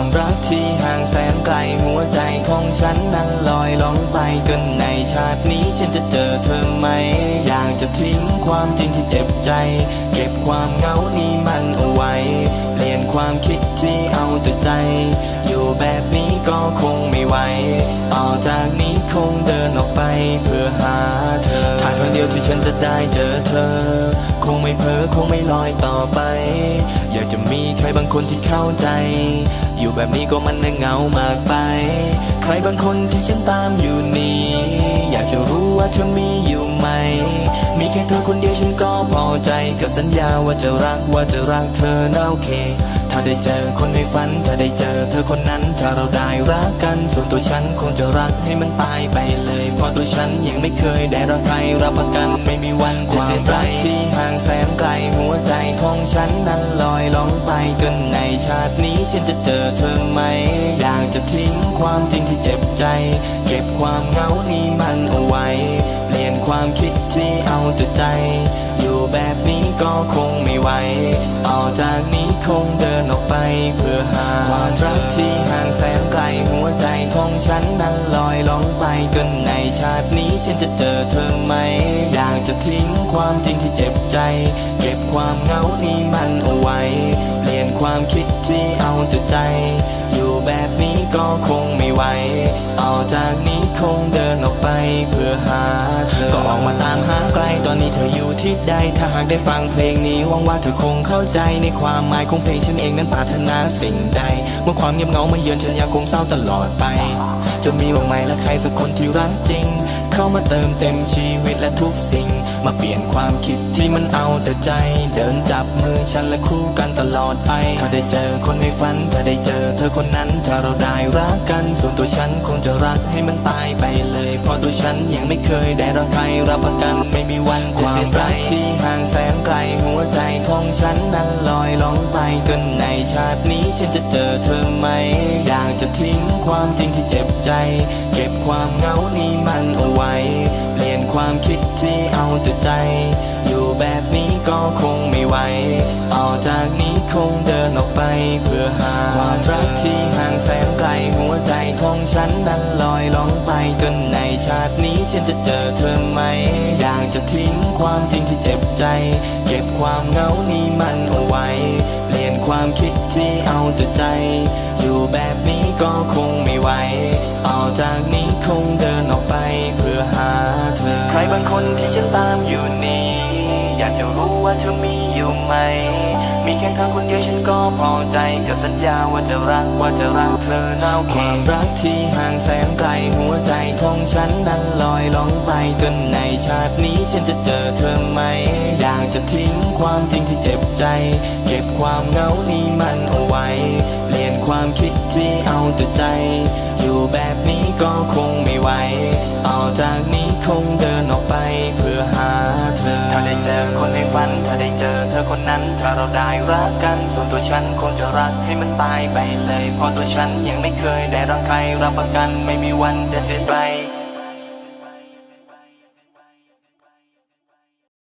ความรักที่ห่างแสนไกลหัวใจของฉันนั้นลอยล่องไปกันในชาตินี้ฉันจะเจอเธอไหม อยากจะทิ้งความจริงที่เจ็บใจ เก็บความเหงานี้มันเอาไว้ เปลี่ยนความคิดที่เอาแต่ใจ อยู่แบบนี้ก็คงไม่ไหว ต่อจากนี้คงเดินออกไปเพื่อหาเธอทางเดียวที่ฉันจะได้เจอเธอ คงไม่เพ้อคงไม่ลอยต่อไป อยากจะมีใครบางคนที่เข้าใจ อยู่แบบนี้ก็มันน่าเหงามากไป ใครบางคนที่ฉันตามอยู่นี้ อยากจะรู้ว่าเธอมีอยู่ ไหมมีแค่เธอคนเดียวฉันก็พอใจกับสัญญาว่าจะรักว่าจะรักเธอนะโอเค ถ้าได้เจอคนในฝัน ถ้าได้เจอเธอคนนั้น ถ้าเราได้รักกัน ส่วนตัวฉันคงจะรักให้มันตายไปเลย เพราะตัวฉันยังไม่เคยได้รักใครรับประกันไม่มีวันจะเสียใจที่ห่างแสนไกลหัวใจของฉันนั้นลอยล่องไปกันในชาตินี้ฉันจะเจอเธอไหม อยากจะทิ้งความจริงที่เจ็บใจ เก็บความเหงานี้มันเอาไว้ ความคิดที่เอาแต่ใจ อยู่แบบนี้ก็คงไม่ไหว ต่อจากนี้คงเดินออกไปเพื่อหาความรักที่ห่างแสนไกลหัวใจของฉันนั้นลอยล่องไปกันในชาตินี้ฉันจะเจอเธอไหม อยากจะทิ้งความจริงที่เจ็บใจ เก็บความเหงานี้มันเอาไว้ เปลี่ยนความคิดที่เอาแต่ใจ อยู่แบบนี้ก็คงไม่ไหว ต่อจาก เพื่อหาเธอ ก็ออกมาตามหาไกลตอนนี้เธออยู่ที่ใด ถ้าหากได้ฟังเพลงนี้หวังว่าเธอคงเข้าใจในความหมายของเพลงฉันเองนั้นปรารถนาสิ่งใด เมื่อความเงียบเหงามาเยือนฉันยังคงเศร้าตลอดไป จะมีบ้างไหมและใครสักคนที่รักจริง เข้ามาเติมเต็มชีวิตและทุกสิ่ง มาเปลี่ยนความคิดที่มันเอาแต่ใจ เดินจับมือฉันและคู่กันตลอดไป ถ้าได้เจอคนในฝัน ถ้าได้เจอเธอคนนั้น ถ้าเราได้รักกัน ส่วนตัวฉันคงจะรักให้มันตาย ฉันยังไม่เคยได้รักใครรับประกันไม่มีวันจะเสียใจที่ห่างแสนไกลหัวใจของฉันนั้นลอยล่องไปกันในชาตินี้ฉันจะเจอเธอไหม อยากจะทิ้งความจริงที่เจ็บใจ เก็บความเหงานี้มันเอาไว้ เปลี่ยนความคิดที่เอาแต่ใจ อยู่แบบนี้ก็คงไม่ไหว ต่อจากนี้คงเดินออกไปเพื่อหาความ ฉันนั้นลอยล่องไปจนในชาตินี้ฉันจะเจอเธอไหม อยากจะทิ้งความจริงที่เจ็บใจ เก็บความเหงานี้มันเอาไว้ เปลี่ยนความคิดที่เอาแต่ใจ อยู่แบบนี้ก็คงไม่ไหวต่อจากนี้คง ว่าเธอมีอยู่ไหม มีแค่เธอคนเดียวฉันก็พอใจกับสัญญาว่าจะรักว่าจะรักเธอนาความรักที่ห่างแสนไกลหัวใจของฉันนั้นลอยล่องไปกันในชาตินี้ฉันจะเจอเธอไหม อยากจะทิ้งความจริงที่เจ็บใจ เก็บความเหงานี้มันเอาไว้ เปลี่ยนความคิดที่เอาแต่ใจ อยู่แบบนี้ก็คงไม่ไหวต่อจากนี้คง คนในฝันถ้าได้เจอเธอคนนั้นถ้าเราได้รักกัน ส่วนตัวฉันคงจะรักให้มันตายไปเลยเพราะตัวฉันยังไม่เคยได้รักใครรับประกันไม่มีวันจะเสียใจ